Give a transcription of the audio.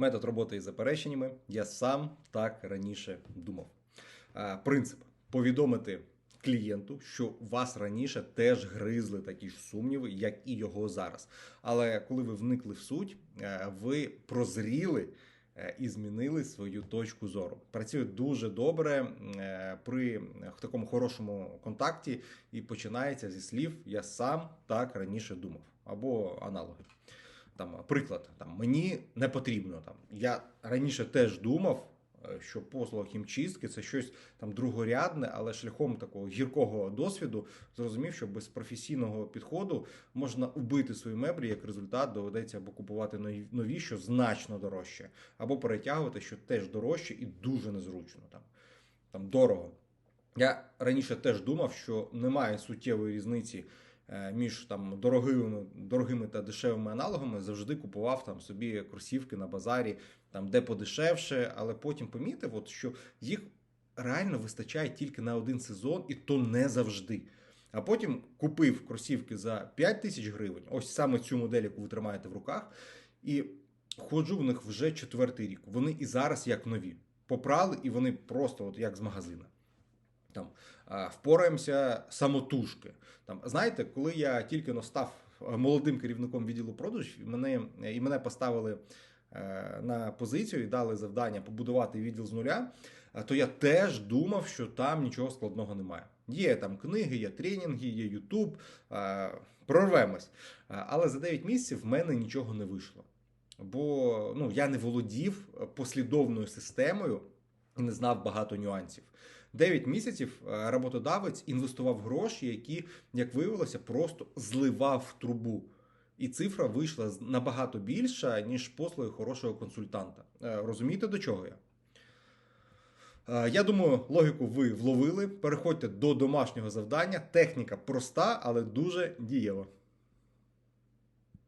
Метод роботи із запереченнями я сам так раніше думав. Принцип повідомити клієнту, що вас раніше теж гризли такі ж сумніви, як і його зараз. Але коли ви вникли в суть, е, ви прозріли е, і змінили свою точку зору. Працює дуже добре е, при такому хорошому контакті і починається зі слів Я сам так раніше думав або аналоги. Там приклад, там мені не потрібно. Там я раніше теж думав, е, що послуга хімчистки це щось там другорядне, але шляхом такого гіркого досвіду зрозумів, що без професійного підходу можна убити свої меблі. Як результат доведеться або купувати нові- що значно дорожче, або перетягувати, що теж дорожче і дуже незручно. Там, там дорого. Я раніше теж думав, що немає суттєвої різниці між там дорогими, дорогими та дешевими аналогами. Завжди купував там собі кросівки на базарі, там де подешевше, але потім помітив, от, що їх реально вистачає тільки на один сезон, і то не завжди. А потім купив кросівки за 5 тисяч гривень, ось саме цю модель, яку ви тримаєте в руках, і ходжу в них вже четвертий рік. Вони і зараз як нові. Попрали, і вони просто от як з магазина. Там впораємося самотужки. Там, знаєте, коли я тільки но став е, молодим керівником відділу продажів, і мене, і мене поставили е, на позицію і дали завдання побудувати відділ з нуля, е, то я теж думав, що там нічого складного немає. Є там книги, є тренінги, є Ютуб, е, прорвемось. Е, Але за 9 місяців в мене нічого не вийшло. Бо ну, я не володів послідовною системою і не знав багато нюансів. 9 місяців е, роботодавець інвестував гроші, які, як виявилося, просто зливав в трубу. І цифра вийшла набагато більша, ніж послуги хорошого консультанта. Е, Розумієте, до чого я? Е, Я думаю, логіку ви вловили. Переходьте до домашнього завдання. Техніка проста, але дуже дієва.